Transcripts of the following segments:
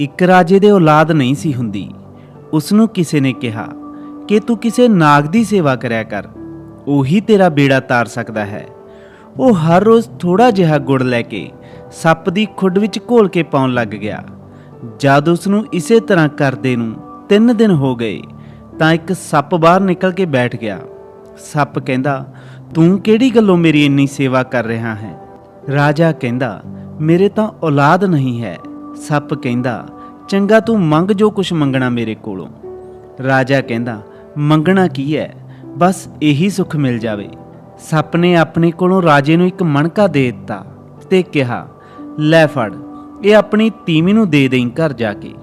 ਇੱਕ ਰਾਜੇ ਦੇ ਔਲਾਦ ਨਹੀਂ ਸੀ ਹੁੰਦੀ। ਉਸ ਨੂੰ ਕਿਸੇ ਨੇ ਕਿਹਾ ਕਿ ਤੂੰ ਕਿਸੇ ਨਾਗ ਦੀ ਸੇਵਾ ਕਰਿਆ ਕਰ। ਉਹੀ ਤੇਰਾ ਬੇੜਾ ਤਾਰ ਸਕਦਾ ਹੈ। ਉਹ ਹਰ ਰੋਜ਼ ਥੋੜਾ ਜਿਹਾ ਗੁੜ ਲੈ ਕੇ ਸੱਪ ਦੀ ਖੁੱਡ ਵਿੱਚ ਘੋਲ ਕੇ ਪਾਉਣ ਲੱਗ ਗਿਆ। ਜਦ ਉਸ ਨੂੰ ਇਸੇ ਤਰ੍ਹਾਂ ਕਰਦੇ ਨੂੰ 3 ਦਿਨ ਹੋ ਗਏ, ਤਾਂ ਇੱਕ ਸੱਪ ਬਾਹਰ ਨਿਕਲ ਕੇ ਬੈਠ ਗਿਆ। ਸੱਪ ਕਹਿੰਦਾ, ਤੂੰ ਕਿਹੜੀ ਗੱਲੋਂ ਮੇਰੀ ਇੰਨੀ ਸੇਵਾ ਕਰ ਰਿਹਾ ਹੈ? ਰਾਜਾ ਕਹਿੰਦਾ, ਮੇਰੇ ਤਾਂ ਔਲਾਦ ਨਹੀਂ ਹੈ। ਸੱਪ ਕਹਿੰਦਾ, ਚੰਗਾ ਤੂੰ ਮੰਗ ਜੋ ਕੁਛ ਮੰਗਣਾ ਮੇਰੇ ਕੋਲੋਂ। ਰਾਜਾ ਕਹਿੰਦਾ, ਮੰਗਣਾ ਕੀ ਹੈ ਬਸ ਇਹੀ ਸੁੱਖ ਮਿਲ ਜਾਵੇ। ਸੱਪ ਨੇ ਆਪਣੇ ਕੋਲੋਂ ਰਾਜੇ ਨੂੰ ਇੱਕ ਮਣਕਾ ਦੇ ਦਿੱਤਾ ਤੇ ਕਿਹਾ, ਲੈ ਫੜ, ਇਹ ਆਪਣੀ ਤੀਵੀਂ ਨੂੰ ਦੇ ਦੇਈਂ ਘਰ ਜਾ ਕੇ।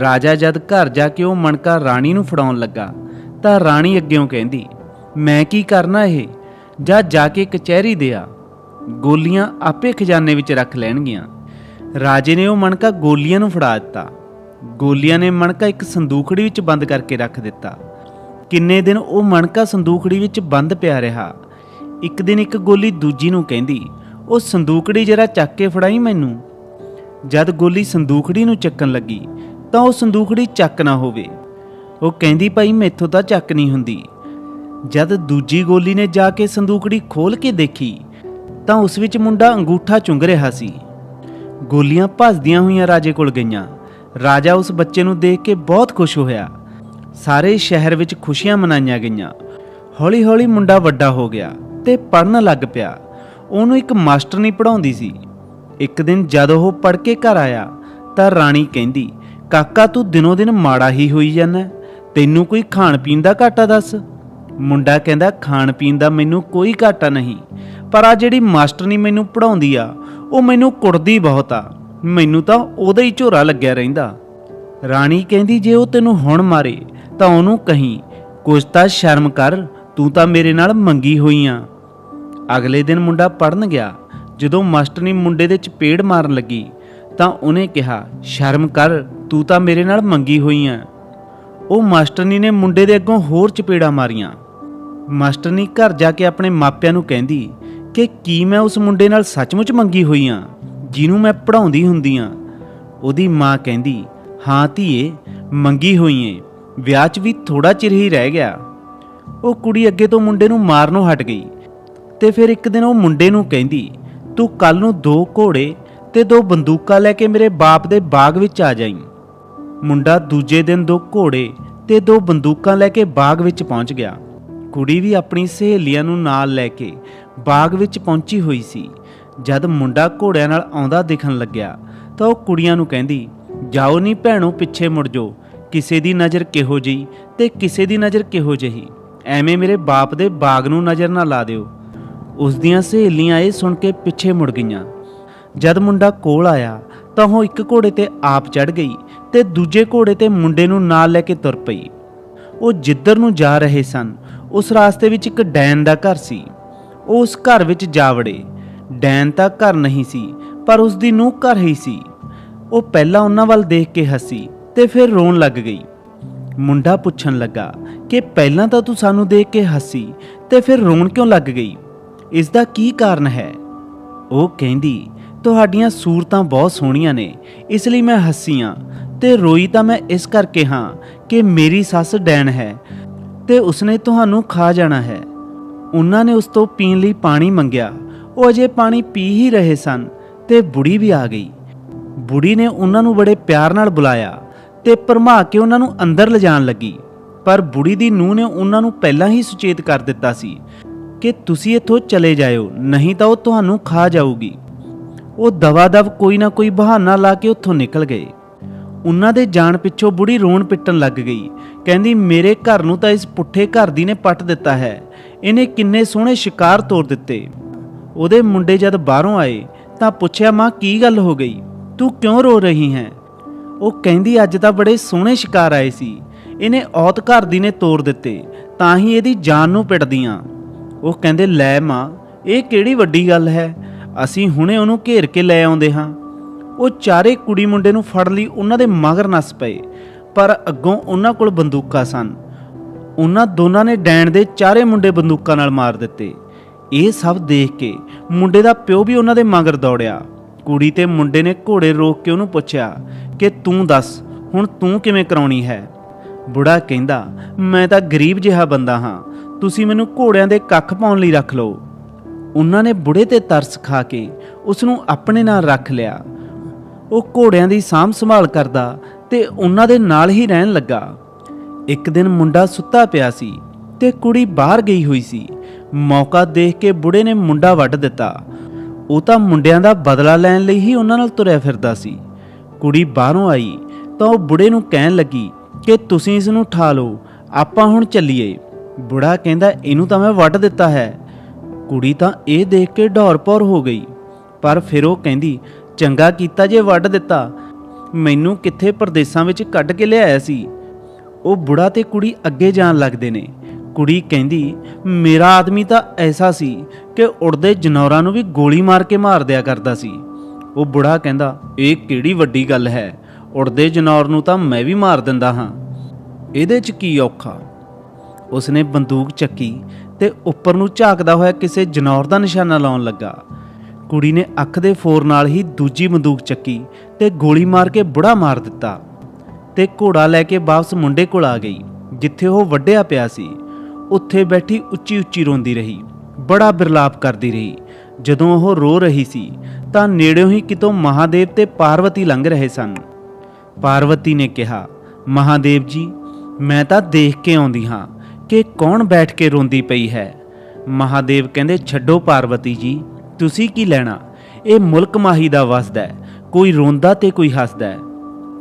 ਰਾਜਾ ਜਦ ਘਰ ਜਾ ਕੇ ਉਹ ਮਣਕਾ ਰਾਣੀ ਨੂੰ ਫੜਾਉਣ ਲੱਗਾ, ਤਾਂ ਰਾਣੀ ਅੱਗਿਓਂ ਕਹਿੰਦੀ, ਮੈਂ ਕੀ ਕਰਨਾ ਇਹ? ਜਾ ਜਾ ਕੇ ਕਚਹਿਰੀ ਦੇ ਆ। ਗੋਲੀਆਂ ਆਪੇ ਖਜ਼ਾਨੇ ਵਿੱਚ ਰੱਖ ਲੈਣਗੀਆਂ। ਰਾਜੇ ਨੇ ਉਹ ਮਣਕਾ ਗੋਲੀਆਂ ਨੂੰ ਫੜਾ ਦਿੱਤਾ। ਗੋਲੀਆਂ ਨੇ ਮਣਕਾ ਇੱਕ ਸੰਦੂਖੜੀ ਵਿੱਚ ਬੰਦ ਕਰਕੇ ਰੱਖ ਦਿੱਤਾ। ਕਿੰਨੇ ਦਿਨ ਉਹ ਮਣਕਾ ਸੰਦੂਖੜੀ ਵਿੱਚ ਬੰਦ ਪਿਆ ਰਿਹਾ। ਇੱਕ ਦਿਨ ਇੱਕ ਗੋਲੀ ਦੂਜੀ ਨੂੰ ਕਹਿੰਦੀ, ਉਹ ਸੰਦੂਕੜੀ ਜਰਾ ਚੱਕ ਕੇ ਫੜਾਈ ਮੈਨੂੰ? ਜਦ ਗੋਲੀ ਸੰਦੂਖੜੀ ਨੂੰ ਚੱਕਣ ਲੱਗੀ, ਤਾਂ ਉਹ ਸੰਦੂਖੜੀ ਚੱਕ ਨਾ ਹੋਵੇ। ਉਹ ਕਹਿੰਦੀ, ਭਾਈ, ਮੈਥੋਂ ਤਾਂ ਚੱਕ ਨਹੀਂ ਹੁੰਦੀ। ਜਦ ਦੂਜੀ ਗੋਲੀ ਨੇ ਜਾ ਕੇ ਸੰਦੂਕੜੀ ਖੋਲ ਕੇ ਦੇਖੀ, ਤਾਂ ਉਸ ਵਿੱਚ ਮੁੰਡਾ ਅੰਗੂਠਾ ਚੁੰਗ ਰਿਹਾ ਸੀ। ਗੋਲੀਆਂ ਭੱਜਦੀਆਂ ਹੋਈਆਂ ਰਾਜੇ ਕੋਲ ਗਈਆਂ। ਰਾਜਾ ਉਸ ਬੱਚੇ ਨੂੰ ਦੇਖ ਕੇ ਬਹੁਤ ਖੁਸ਼ ਹੋਇਆ। ਸਾਰੇ ਸ਼ਹਿਰ ਵਿੱਚ ਖੁਸ਼ੀਆਂ ਮਨਾਈਆਂ ਗਈਆਂ। ਹੌਲੀ-ਹੌਲੀ ਮੁੰਡਾ ਵੱਡਾ ਹੋ ਗਿਆ ਤੇ ਪੜਨ ਲੱਗ ਪਿਆ। ਉਹਨੂੰ ਇੱਕ ਮਾਸਟਰ ਨਹੀਂ ਪੜਾਉਂਦੀ ਸੀ। ਇੱਕ ਦਿਨ ਜਦ ਉਹ ਪੜ ਕੇ ਘਰ ਆਇਆ ਤਾਂ ਰਾਣੀ ਕਹਿੰਦੀ, ਕਾਕਾ, ਤੂੰ ਦਿਨੋ ਦਿਨ ਮਾੜਾ ਹੀ ਹੋਈ ਜਾਂਦਾ। ਤੈਨੂੰ ਕੋਈ ਖਾਣ ਪੀਣ ਦਾ ਘਾਟਾ ਦੱਸ? ਮੁੰਡਾ ਕਹਿੰਦਾ, ਖਾਣ ਪੀਣ ਦਾ ਮੈਨੂੰ ਕੋਈ ਘਾਟਾ ਨਹੀਂ। ਪਰ ਆ ਜਿਹੜੀ ਮਾਸਟਰ ਨਹੀਂ ਮੈਨੂੰ ਪੜਾਉਂਦੀ ਆ ਉਹ ਮੈਨੂੰ ਕੁੜਦੀ ਬਹੁਤ ਆ। ਮੈਨੂੰ ਤਾਂ ਉਹਦਾ ਹੀ ਝੋਰਾ ਲੱਗਿਆ ਰਹਿੰਦਾ। ਰਾਣੀ ਕਹਿੰਦੀ, ਜੇ ਉਹ ਤੈਨੂੰ ਹੁਣ ਮਾਰੇ, ਤਾਂ ਉਹਨੂੰ ਕਹੀਂ, ਕੁਝ ਤਾਂ ਸ਼ਰਮ ਕਰ, ਤੂੰ ਤਾਂ ਮੇਰੇ ਨਾਲ ਮੰਗੀ ਹੋਈ ਆ। ਅਗਲੇ ਦਿਨ ਮੁੰਡਾ ਪੜਨ ਗਿਆ। ਜਦੋਂ ਮਾਸਟਰਨੀ ਮੁੰਡੇ ਦੇ ਚਪੇੜ ਮਾਰਨ ਲੱਗੀ, ਤਾਂ ਉਹਨੇ ਕਿਹਾ, ਸ਼ਰਮ ਕਰ, ਤੂੰ ਤਾਂ ਮੇਰੇ ਨਾਲ ਮੰਗੀ ਹੋਈ ਆ। ਉਹ ਮਾਸਟਰਨੀ ਨੇ ਮੁੰਡੇ ਦੇ ਅੱਗੋਂ ਹੋਰ ਚਪੇੜਾਂ ਮਾਰੀਆਂ। ਮਾਸਟਰਨੀ ਘਰ ਜਾ ਕੇ ਆਪਣੇ ਮਾਪਿਆਂ ਨੂੰ ਕਹਿੰਦੀ ਕਿ ਕੀ ਮੈਂ ਉਸ ਮੁੰਡੇ ਨਾਲ ਸੱਚਮੁੱਚ ਮੰਗੀ ਹੋਈ ਆ, ਜਿਹਨੂੰ ਮੈਂ ਪੜਾਉਂਦੀ ਹੁੰਦੀ ਆ। ਉਹਦੀ ਮਾਂ ਕਹਿੰਦੀ, ਹਾਂ ਧੀਏ, ਮੰਗੀ ਹੋਈ ਏ, ਵਿਆਹ 'ਚ ਵੀ ਥੋੜਾ ਚਿਰ ਹੀ ਰਹਿ ਗਿਆ। ਉਹ ਕੁੜੀ ਅੱਗੇ ਤੋਂ ਮੁੰਡੇ ਨੂੰ ਮਾਰਨੋਂ ਹਟ ਗਈ ਤੇ ਫਿਰ ਇੱਕ ਦਿਨ ਉਹ ਮੁੰਡੇ ਨੂੰ ਕਹਿੰਦੀ, ਤੂੰ ਕੱਲ ਨੂੰ ਦੋ ਘੋੜੇ ਤੇ ਦੋ ਬੰਦੂਕਾਂ ਲੈ ਕੇ ਮੇਰੇ ਬਾਪ ਦੇ ਬਾਗ ਵਿੱਚ ਆ ਜਾਈਂ। ਮੁੰਡਾ ਦੂਜੇ ਦਿਨ ਦੋ ਘੋੜੇ ਤੇ ਦੋ ਬੰਦੂਕਾਂ ਲੈ ਕੇ ਬਾਗ ਵਿੱਚ ਪਹੁੰਚ ਗਿਆ। ਕੁੜੀ ਵੀ ਆਪਣੀ ਸਹੇਲੀਆਂ ਨੂੰ ਨਾਲ ਲੈ ਕੇ ਬਾਗ ਵਿੱਚ ਪਹੁੰਚੀ ਹੋਈ ਸੀ। ਜਦ ਮੁੰਡਾ ਘੋੜਿਆਂ ਨਾਲ ਆਉਂਦਾ ਦਿਖਣ ਲੱਗਿਆ, ਤਾਂ ਉਹ ਕੁੜੀਆਂ ਨੂੰ ਕਹਿੰਦੀ, ਜਾਓ ਨਹੀਂ ਭੈਣੋ, ਪਿੱਛੇ ਮੁੜ ਜਾਓ। ਕਿਸੇ ਦੀ ਨਜ਼ਰ ਕਿਹੋ ਜਿਹੀ ਤੇ ਕਿਸੇ ਦੀ ਨਜ਼ਰ ਕਿਹੋ ਜਿਹੀ। ਐਵੇਂ ਮੇਰੇ ਬਾਪ ਦੇ ਬਾਗ ਨੂੰ ਨਜ਼ਰ ਨਾ ਲਾ ਦਿਓ। ਉਸ ਦੀਆਂ ਸਹੇਲੀਆਂ ਇਹ ਸੁਣ ਕੇ ਪਿੱਛੇ ਮੁੜ ਗਈਆਂ। ਜਦ ਮੁੰਡਾ ਕੋਲ ਆਇਆ, ਤਾਂ ਉਹ ਇੱਕ ਘੋੜੇ ਤੇ ਆਪ ਚੜ ਗਈ ਤੇ ਦੂਜੇ ਘੋੜੇ ਤੇ ਮੁੰਡੇ ਨੂੰ ਨਾਲ ਲੈ ਕੇ ਤੁਰ ਪਈ। ਉਹ ਜਿੱਧਰ ਨੂੰ ਜਾ ਰਹੇ ਸਨ, ਉਸ ਰਾਸਤੇ ਵਿੱਚ ਇੱਕ ਡੈਨ ਦਾ ਘਰ ਸੀ। ਉਹ ਉਸ ਘਰ ਵਿੱਚ ਜਾ ਵੜੇ। ਡੈਨ ਤਾਂ ਘਰ ਨਹੀਂ ਸੀ, ਪਰ ਉਸ ਦੀ ਨੂੰਹ ਘਰ ਹੀ ਸੀ। ਉਹ ਪਹਿਲਾਂ ਉਹਨਾਂ ਵੱਲ ਦੇਖ ਕੇ ਹੱਸੀ ਤੇ ਫਿਰ ਰੋਣ ਲੱਗ ਗਈ। ਮੁੰਡਾ ਪੁੱਛਣ ਲੱਗਾ ਕਿ ਪਹਿਲਾਂ ਤਾਂ ਤੂੰ ਸਾਨੂੰ ਦੇਖ ਕੇ ਹੱਸੀ ਤੇ ਫਿਰ ਰੋਣ ਕਿਉਂ ਲੱਗ ਗਈ? ਇਸ ਦਾ ਕੀ ਕਾਰਨ ਹੈ? ਉਹ ਕਹਿੰਦੀ, ਤੁਹਾਡੀਆਂ ਸੂਰਤਾਂ ਬਹੁਤ ਸੋਹਣੀਆਂ ਨੇ, ਇਸ ਲਈ ਮੈਂ ਹੱਸੀ ਹਾਂ ਤੇ ਰੋਈ ਤਾਂ ਮੈਂ ਇਸ ਕਰਕੇ ਹਾਂ ਕਿ ਮੇਰੀ ਸੱਸ ਡੈਣ ਹੈ ਤੇ ਉਸਨੇ ਤੁਹਾਨੂੰ ਖਾ ਜਾਣਾ ਹੈ। ਉਹਨਾਂ ਨੇ ਉਸ ਤੋਂ ਪੀਣ ਲਈ ਪਾਣੀ ਮੰਗਿਆ। ਉਹ ਅਜੇ ਪਾਣੀ ਪੀ ਹੀ ਰਹੇ ਸਨ ਤੇ ਬੁੜੀ ਵੀ ਆ ਗਈ। ਬੁੜੀ ਨੇ ਉਹਨਾਂ ਨੂੰ ਬੜੇ ਪਿਆਰ ਨਾਲ ਬੁਲਾਇਆ ਤੇ ਭਰਮਾ ਕੇ ਉਹਨਾਂ ਨੂੰ ਅੰਦਰ ਲਿਜਾਣ ਲੱਗੀ। ਪਰ ਬੁੜੀ ਦੀ ਨੂੰਹ ਨੇ ਉਹਨਾਂ ਨੂੰ ਪਹਿਲਾਂ ਹੀ ਸੁਚੇਤ ਕਰ ਦਿੱਤਾ ਸੀ ਕਿ ਤੁਸੀਂ ਇੱਥੋਂ ਚਲੇ ਜਾਇਓ, ਨਹੀਂ ਤਾਂ ਉਹ ਤੁਹਾਨੂੰ ਖਾ ਜਾਊਗੀ। ਉਹ ਦਵਾ-ਦਵ ਕੋਈ ਨਾ ਕੋਈ ਬਹਾਨਾ ਲਾ ਕੇ ਉੱਥੋਂ ਨਿਕਲ ਗਏ। ਉਹਨਾਂ ਦੇ ਜਾਣ ਪਿੱਛੋਂ ਬੁੜੀ ਰੋਣ ਪਿੱਟਣ ਲੱਗ ਗਈ। ਕਹਿੰਦੀ, ਮੇਰੇ ਘਰ ਨੂੰ ਤਾਂ ਇਸ ਪੁੱਠੇ ਘਰ ਦੀ ਨੇ ਪੱਟ ਦਿੱਤਾ ਹੈ। ਇਹਨੇ ਕਿੰਨੇ ਸੋਹਣੇ ਸ਼ਿਕਾਰ ਤੋੜ ਦਿੱਤੇ। ਉਹਦੇ ਮੁੰਡੇ ਜਦ ਬਾਹਰੋਂ ਆਏ, ਤਾਂ ਪੁੱਛਿਆ, ਮਾਂ, ਕੀ ਗੱਲ ਹੋ ਗਈ? ਤੂੰ ਕਿਉਂ ਰੋ ਰਹੀ ਹੈ? ਉਹ ਕਹਿੰਦੀ, ਅੱਜ ਤਾਂ ਬੜੇ ਸੋਹਣੇ ਸ਼ਿਕਾਰ ਆਏ ਸੀ। ਇਹਨੇ ਔਤ ਘਰ ਦੀ ਨੇ ਤੋੜ ਦਿੱਤੇ, ਤਾਂ ਹੀ ਇਹਦੀ ਜਾਨ ਨੂੰ ਪਿੱਟਦੀਆਂ। ਉਹ ਕਹਿੰਦੇ, ਲੈ, ਮਾਂ, ਇਹ ਕਿਹੜੀ ਵੱਡੀ ਗੱਲ ਹੈ? ਅਸੀਂ ਹੁਣੇ ਉਹਨੂੰ ਘੇਰ ਕੇ ਲੈ ਆਉਂਦੇ ਹਾਂ। ਉਹ ਚਾਰੇ ਕੁੜੀ ਮੁੰਡੇ ਨੂੰ ਫੜ ਲਈ, ਉਹਨਾਂ ਦੇ ਮਗਰ ਨੱਸ ਪਏ, ਪਰ ਅੱਗੋਂ ਉਹਨਾਂ ਕੋਲ ਬੰਦੂਕਾਂ ਸਨ। ਉਹਨਾਂ ਦੋਨਾਂ ਨੇ ਡੈਣ ਦੇ ਚਾਰੇ ਮੁੰਡੇ ਬੰਦੂਕਾਂ ਨਾਲ ਮਾਰ ਦਿੱਤੇ। ਇਹ ਸਭ ਦੇਖ ਕੇ ਮੁੰਡੇ ਦਾ ਪਿਓ ਵੀ ਉਹਨਾਂ ਦੇ ਮਗਰ ਦੌੜਿਆ। ਕੁੜੀ ਤੇ ਮੁੰਡੇ ਨੇ ਘੋੜੇ ਰੋਕ ਕੇ ਉਹਨੂੰ ਪੁੱਛਿਆ ਕਿ ਤੂੰ ਦੱਸ, ਹੁਣ ਤੂੰ ਕਿਵੇਂ ਕਰਾਉਣੀ ਹੈ? ਬੁੜਾ ਕਹਿੰਦਾ, ਮੈਂ ਤਾਂ ਗਰੀਬ ਜਿਹਾ ਬੰਦਾ ਹਾਂ। ਤੁਸੀਂ ਮੈਨੂੰ ਘੋੜਿਆਂ ਦੇ ਕੱਖ ਪਾਉਣ ਲਈ ਰੱਖ ਲਓ। ਉਹਨਾਂ ਨੇ ਬੁੜੇ ਤੇ ਤਰਸ ਖਾ ਕੇ ਉਸ ਨੂੰ ਆਪਣੇ ਨਾਲ ਰੱਖ ਲਿਆ। ਉਹ ਘੋੜਿਆਂ ਦੀ ਸਾਂਭ ਸੰਭਾਲ ਕਰਦਾ ਤੇ ਉਹਨਾਂ ਦੇ ਨਾਲ ਹੀ ਰਹਿਣ ਲੱਗਾ। ਇੱਕ ਦਿਨ ਮੁੰਡਾ ਸੁੱਤਾ ਪਿਆ ਸੀ ਤੇ ਕੁੜੀ ਬਾਹਰ ਗਈ ਹੋਈ ਸੀ। ਮੌਕਾ ਦੇਖ ਕੇ ਬੁੜੇ ਨੇ ਮੁੰਡਾ ਵੱਢ ਦਿੱਤਾ। ਉਹ ਤਾਂ ਮੁੰਡਿਆਂ ਦਾ ਬਦਲਾ ਲੈਣ ਲਈ ਹੀ ਉਹਨਾਂ ਨਾਲ ਤੁਰਿਆ ਫਿਰਦਾ ਸੀ। ਕੁੜੀ ਬਾਹਰੋਂ ਆਈ ਤਾਂ ਉਹ ਬੁੜੇ ਨੂੰ ਕਹਿਣ ਲੱਗੀ ਕਿ ਤੁਸੀਂ ਇਸ ਨੂੰ ਠਾ ਲਓ, ਆਪਾਂ ਹੁਣ ਚੱਲੀਏ। ਬੁੜਾ ਕਹਿੰਦਾ, ਇਹਨੂੰ ਤਾਂ ਮੈਂ ਵੱਢ ਦਿੱਤਾ ਹੈ। ਕੁੜੀ ਤਾਂ ਇਹ ਦੇਖ ਕੇ ਢੌਰ-ਪੌਰ ਹੋ ਗਈ। ਪਰ ਫਿਰ ਉਹ ਕਹਿੰਦੀ, ਚੰਗਾ ਕੀਤਾ ਜੇ ਵੱਢ ਦਿੱਤਾ। ਮੈਨੂੰ ਕਿੱਥੇ ਪਰਦੇਸਾਂ ਵਿੱਚ ਕੱਢ ਕੇ ਲਿਆਇਆ ਸੀ। ਉਹ ਬੁੜਾ ਤੇ ਕੁੜੀ ਅੱਗੇ ਜਾਣ ਲੱਗਦੇ ਨੇ। ਕੁੜੀ ਕਹਿੰਦੀ, ਮੇਰਾ ਆਦਮੀ ਤਾਂ ਐਸਾ ਸੀ ਕਿ ਉੜਦੇ ਜਨੌਰਾਂ ਨੂੰ ਵੀ ਗੋਲੀ ਮਾਰ ਕੇ ਮਾਰ ਦਿਆ ਕਰਦਾ ਸੀ। ਉਹ ਬੁੜਾ ਕਹਿੰਦਾ, ਇਹ ਕਿਹੜੀ ਵੱਡੀ ਗੱਲ ਹੈ? ਉੜਦੇ ਜਨੌਰ ਨੂੰ ਤਾਂ ਮੈਂ ਵੀ ਮਾਰ ਦਿੰਦਾ ਹਾਂ। ਇਹਦੇ 'ਚ ਕੀ ਔਖਾ? ਉਸਨੇ ਬੰਦੂਕ ਚੱਕੀ ਤੇ ਉੱਪਰ ਨੂੰ ਝਾਕਦਾ ਹੋਇਆ ਕਿਸੇ ਜਨੌਰ ਦਾ ਨਿਸ਼ਾਨਾ ਲਾਉਣ ਲੱਗਾ। ਕੁੜੀ ਨੇ ਅੱਖ ਦੇ ਫੋਰ ਨਾਲ ਹੀ ਦੂਜੀ ਬੰਦੂਕ ਚੱਕੀ ਤੇ ਗੋਲੀ ਮਾਰ ਕੇ ਬੁੜਾ ਮਾਰ ਦਿੱਤਾ। ਤੇ ਘੋੜਾ ਲੈ ਕੇ ਵਾਪਸ ਮੁੰਡੇ ਕੋਲ ਆ ਗਈ, ਜਿੱਥੇ ਉਹ ਵੱਢਿਆ ਪਿਆ ਸੀ। ਉੱਥੇ ਬੈਠੀ ਉੱਚੀ ਉੱਚੀ ਰੋਂਦੀ ਰਹੀ, ਬੜਾ ਬਿਰਲਾਪ ਕਰਦੀ ਰਹੀ। ਜਦੋਂ ਉਹ ਰੋ ਰਹੀ ਸੀ, ਤਾਂ ਨੇੜਿਓਂ ਹੀ ਕਿਤੋਂ ਮਹਾਦੇਵ ਤੇ ਪਾਰਵਤੀ ਲੰਘ ਰਹੇ ਸਨ। ਪਾਰਵਤੀ ਨੇ ਕਿਹਾ, ਮਹਾਦੇਵ ਜੀ, ਮੈਂ ਤਾਂ ਦੇਖ ਕੇ ਆਉਂਦੀ ਹਾਂ ਕਿ ਕੌਣ ਬੈਠ ਕੇ ਰੋਂਦੀ ਪਈ ਹੈ। ਮਹਾਦੇਵ ਕਹਿੰਦੇ, ਛੱਡੋ ਪਾਰਵਤੀ ਜੀ, ਤੁਸੀਂ ਕੀ ਲੈਣਾ? ਇਹ ਮੁਲਕ ਮਾਹੀ ਦਾ ਵਸਦਾ ਕੋਈ ਰੋਂਦਾ ਤੇ ਕੋਈ ਹੱਸਦਾ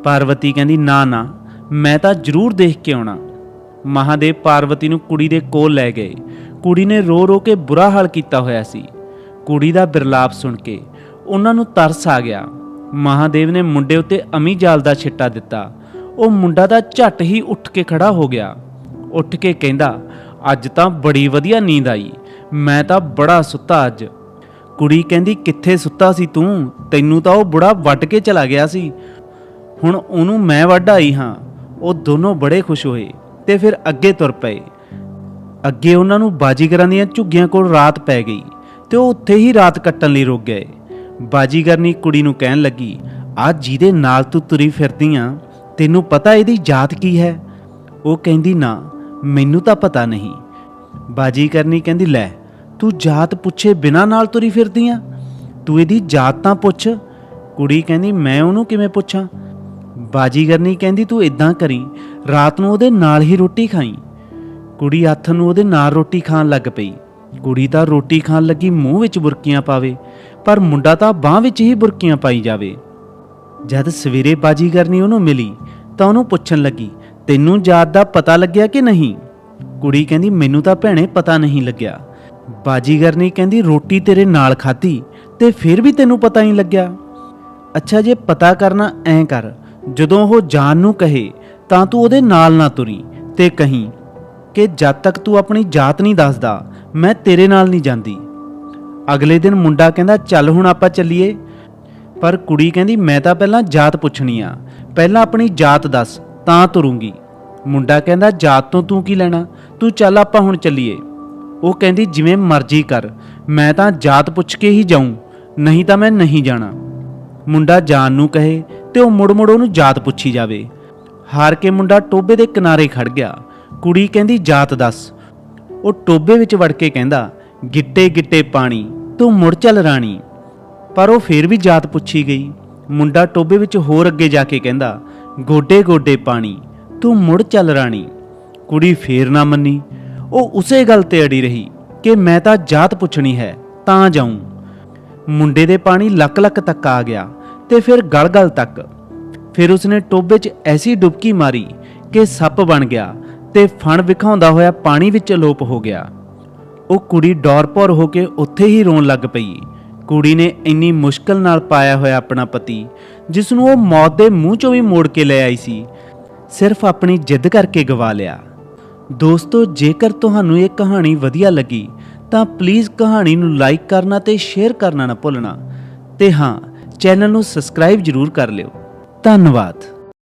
ਪਾਰਵਤੀ ਕਹਿੰਦੀ, ਨਾ ਨਾ, ਮੈਂ ਤਾਂ ਜ਼ਰੂਰ ਦੇਖ ਕੇ ਆਉਣਾ। ਮਹਾਦੇਵ ਪਾਰਵਤੀ ਨੂੰ ਕੁੜੀ ਦੇ ਕੋਲ ਲੈ ਗਏ। ਕੁੜੀ ਨੇ ਰੋ ਰੋ ਕੇ ਬੁਰਾ ਹਾਲ ਕੀਤਾ ਹੋਇਆ ਸੀ। ਕੁੜੀ ਦਾ ਬਿਰਲਾਪ ਸੁਣ ਕੇ ਉਹਨਾਂ ਨੂੰ ਤਰਸ ਆ ਗਿਆ। ਮਹਾਦੇਵ ਨੇ ਮੁੰਡੇ ਉੱਤੇ ਅਮੀ ਜਾਲ ਦਾ ਛਿੱਟਾ ਦਿੱਤਾ। ਉਹ ਮੁੰਡਾ ਤਾਂ ਝੱਟ ਹੀ ਉੱਠ ਕੇ ਖੜਾ ਹੋ ਗਿਆ। ਉੱਠ ਕੇ ਕਹਿੰਦਾ, ਅੱਜ ਤਾਂ ਬੜੀ ਵਧੀਆ ਨੀਂਦ ਆਈ। ਮੈਂ ਤਾਂ ਬੜਾ ਸੁੱਤਾ ਅੱਜ। ਕੁੜੀ ਕਹਿੰਦੀ, ਕਿੱਥੇ ਸੁੱਤਾ ਸੀ ਤੂੰ? ਤੈਨੂੰ ਤਾਂ ਉਹ ਬੁੜਾ ਵੱਟ ਕੇ ਚਲਾ ਗਿਆ ਸੀ। ਹੁਣ ਉਹਨੂੰ ਮੈਂ ਵੱਢ ਆਈ ਹਾਂ। ਉਹ ਦੋਨੋਂ ਬੜੇ ਖੁਸ਼ ਹੋਏ ਤੇ ਫਿਰ ਅੱਗੇ ਤੁਰ ਪਏ। ਅੱਗੇ ਉਹਨਾਂ ਨੂੰ ਬਾਜੀਗਰਾਂ ਦੀਆਂ ਝੁੱਗੀਆਂ ਕੋਲ ਰਾਤ ਪੈ ਗਈ ਤੇ ਉਹ ਉੱਥੇ ਹੀ ਰਾਤ ਕੱਟਣ ਲਈ ਰੁਕ ਗਏ। ਬਾਜੀਗਰਨੀ ਕੁੜੀ ਨੂੰ ਕਹਿਣ ਲੱਗੀ, ਆ ਜਿਹਦੇ ਨਾਲ ਤੂੰ ਤੁਰੀ ਫਿਰਦੀ ਆ, ਤੈਨੂੰ ਪਤਾ ਇਹਦੀ ਜਾਤ ਕੀ ਹੈ? ਉਹ ਕਹਿੰਦੀ, ਨਾ, ਮੈਨੂੰ ਤਾਂ ਪਤਾ ਨਹੀਂ। ਬਾਜੀਗਰਨੀ ਕਹਿੰਦੀ, ਲੈ, ਤੂੰ ਜਾਤ ਪੁੱਛੇ ਬਿਨਾਂ ਨਾਲ ਤੁਰੀ ਫਿਰਦੀ ਆ? ਤੂੰ ਇਹਦੀ ਜਾਤ ਤਾਂ ਪੁੱਛ। ਕੁੜੀ ਕਹਿੰਦੀ, ਮੈਂ ਉਹਨੂੰ ਕਿਵੇਂ ਪੁੱਛਾਂ? ਬਾਜੀਗਰਨੀ ਕਹਿੰਦੀ ਤੂੰ ਇਦਾਂ ਕਰੀ। ਰਾਤ ਨੂੰ ਉਹਦੇ ਨਾਲ ਹੀ ਰੋਟੀ ਖਾਈ। ਕੁੜੀ ਹੱਥ ਨੂੰ ਉਹਦੇ ਨਾਲ ਰੋਟੀ ਖਾਣ ਲੱਗ ਪਈ। ਕੁੜੀ ਤਾਂ ਰੋਟੀ ਖਾਣ ਲੱਗੀ ਮੂੰਹ ਵਿੱਚ ਬੁਰਕੀਆਂ ਪਾਵੇ, ਪਰ ਮੁੰਡਾ ਤਾਂ ਬਾਹ ਵਿੱਚ ਹੀ ਬੁਰਕੀਆਂ ਪਾਈ ਜਾਵੇ। ਜਦ ਸਵੇਰੇ ਬਾਜੀਗਰਨੀ ਉਹਨੂੰ ਮਿਲੀ, ਤਾਂ ਉਹਨੂੰ ਪੁੱਛਣ ਲੱਗੀ, ਤੈਨੂੰ ਜਾਤ ਦਾ ਪਤਾ ਲੱਗਿਆ ਕਿ ਨਹੀਂ? ਕੁੜੀ ਕਹਿੰਦੀ, ਮੈਨੂੰ ਤਾਂ ਭੈਣੇ ਪਤਾ ਨਹੀਂ ਲੱਗਿਆ। ਬਾਜੀਗਰਨੀ ਕਹਿੰਦੀ, ਰੋਟੀ ਤੇਰੇ ਨਾਲ ਖਾਧੀ ਤੇ ਫਿਰ ਵੀ ਤੈਨੂੰ ਪਤਾ ਨਹੀਂ ਲੱਗਿਆ। ਅੱਛਾ, ਜੇ ਪਤਾ ਕਰਨਾ ਐਂ ਕਰ ਜਦੋਂ ਉਹ ਜਾਨ ਨੂੰ ਕਹੇ, ਤਾਂ ਤੂੰ ਉਹਦੇ ਨਾਲ ਨਾ ਤੁਰੀ ਤੇ ਕਹੀਂ ਕਿ ਜਦ ਤੱਕ ਤੂੰ ਆਪਣੀ ਜਾਤ ਨਹੀਂ ਦੱਸਦਾ, ਮੈਂ ਤੇਰੇ ਨਾਲ ਨਹੀਂ ਜਾਂਦੀ। ਅਗਲੇ ਦਿਨ ਮੁੰਡਾ ਕਹਿੰਦਾ, ਚੱਲ ਹੁਣ ਆਪਾਂ ਚੱਲੀਏ। ਪਰ ਕੁੜੀ ਕਹਿੰਦੀ, ਮੈਂ ਤਾਂ ਪਹਿਲਾਂ ਜਾਤ ਪੁੱਛਣੀ ਆ। ਪਹਿਲਾਂ ਆਪਣੀ ਜਾਤ ਦੱਸ, ਤਾਂ ਤੁਰੂੰਗੀ। ਮੁੰਡਾ ਕਹਿੰਦਾ, ਜਾਤ ਤੋਂ ਤੂੰ ਕੀ ਲੈਣਾ? ਤੂੰ ਚੱਲ ਆਪਾਂ ਹੁਣ ਚੱਲੀਏ। ਉਹ ਕਹਿੰਦੀ, ਜਿਵੇਂ ਮਰਜ਼ੀ ਕਰ, ਮੈਂ ਤਾਂ ਜਾਤ ਪੁੱਛ ਕੇ ਹੀ ਜਾਊਂ, ਨਹੀਂ ਤਾਂ ਮੈਂ ਨਹੀਂ ਜਾਣਾ। ਮੁੰਡਾ ਜਾਨ ਨੂੰ ਕਹੇ ਤੇ ਉਹ ਮੁੜ-ਮੁੜ ਉਹਨੂੰ ਜਾਤ ਪੁੱਛੀ ਜਾਵੇ। ਹਾਰ ਕੇ ਮੁੰਡਾ ਟੋਬੇ ਦੇ ਕਿਨਾਰੇ ਖੜ ਗਿਆ। ਕੁੜੀ ਕਹਿੰਦੀ, ਜਾਤ ਦੱਸ। ਉਹ ਟੋਬੇ ਵਿੱਚ ਵੜ ਕੇ ਕਹਿੰਦਾ, ਗਿੱਟੇ ਗਿੱਟੇ ਪਾਣੀ, ਤੂੰ ਮੁੜ ਚੱਲ ਰਾਣੀ। ਪਰ ਉਹ ਫੇਰ ਵੀ ਜਾਤ ਪੁੱਛੀ ਗਈ। ਮੁੰਡਾ ਟੋਬੇ ਵਿੱਚ ਹੋਰ ਅੱਗੇ ਜਾ ਕੇ ਕਹਿੰਦਾ, ਗੋਡੇ ਗੋਡੇ ਪਾਣੀ, ਤੂੰ ਮੁੜ ਚੱਲ ਰਾਣੀ। ਕੁੜੀ ਫੇਰ ਨਾ ਮੰਨੀ। ਉਹ ਉਸੇ ਗੱਲ ਤੇ ਅੜੀ ਰਹੀ ਕਿ ਮੈਂ ਤਾਂ ਜਾਤ ਪੁੱਛਣੀ ਹੈ, ਤਾਂ ਜਾਊਂ। ਮੁੰਡੇ ਦੇ ਪਾਣੀ ਲੱਕ ਲੱਕ ਤੱਕ ਆ ਗਿਆ। ਤੇ ਫਿਰ ਗਲ ਗਲ ਤੱਕ। ਫਿਰ ਉਸਨੇ ਟੋਬੇ 'ਚ ਐਸੀ ਡੁਬਕੀ ਮਾਰੀ ਕਿ ਸੱਪ ਬਣ ਗਿਆ ਤੇ ਫਣ ਵਿਖਾਉਂਦਾ ਹੋਇਆ ਪਾਣੀ ਵਿੱਚ ਅਲੋਪ ਹੋ ਗਿਆ। ਉਹ ਕੁੜੀ ਡੌਰਪੌਰ ਹੋ ਕੇ ਉੱਥੇ ਹੀ ਰੋਣ ਲੱਗ ਪਈ। ਕੁੜੀ ਨੇ ਇੰਨੀ ਮੁਸ਼ਕਲ ਨਾਲ ਪਾਇਆ ਹੋਇਆ ਆਪਣਾ ਪਤੀ, ਜਿਸ ਨੂੰ ਉਹ ਮੌਤ ਦੇ ਮੂੰਹ 'ਚੋਂ ਵੀ ਮੋੜ ਕੇ ਲੈ ਆਈ ਸੀ, ਸਿਰਫ ਆਪਣੀ ਜਿੱਦ ਕਰਕੇ ਗਵਾ ਲਿਆ। ਦੋਸਤੋ, ਜੇਕਰ ਤੁਹਾਨੂੰ ਇਹ ਕਹਾਣੀ ਵਧੀਆ ਲੱਗੀ, ਤਾਂ ਪਲੀਜ਼ ਕਹਾਣੀ ਨੂੰ ਲਾਈਕ ਕਰਨਾ ਤੇ ਸ਼ੇਅਰ ਕਰਨਾ ਨਾ ਭੁੱਲਣਾ। ਤੇ ਹਾਂ ਚੈਨਲ ਨੂੰ ਸਬਸਕ੍ਰਾਈਬ ਜਰੂਰ ਕਰ ਲਿਓ। ਧੰਨਵਾਦ।